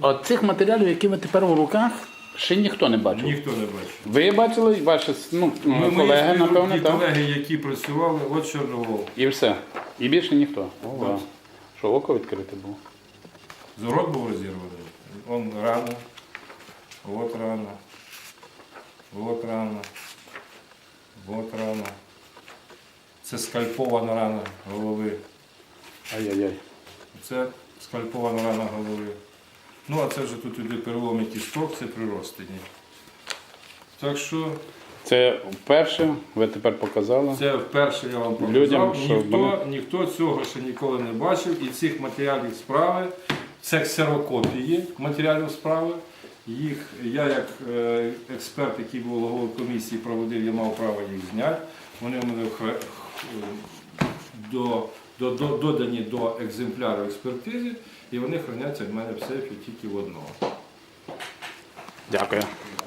От цих матеріалів, які ви тепер у руках, ще ніхто не бачив. Ніхто не бачив. Ви бачили, ваші ну, Ми, колеги, мої напевно, ті так? колеги, які працювали, от Чорновол. І все. І більше ніхто. О, Що око відкрите було? Зорот був розірваний. Он рана. От рана. От рана. От рана. Це скальпована рана голови. Ай-яй-яй. Це скальпована рана голови. Ну, а це вже тут іде переломний кісток, це приростені. Так що Це вперше, ви тепер показали. це вперше я вам показав. Людям, що ніхто, вони- ніхто цього ще ніколи не бачив. І цих матеріалів справи, це ксерокопії матеріалів справи. Їх я, як е, експерт, який був головою комісії, проводив, я мав право їх зняти. Вони в мене в хра- до, до, до, додані до екземпляру експертизи, і вони храняться в мене в сейфі тільки в одного. Дякую.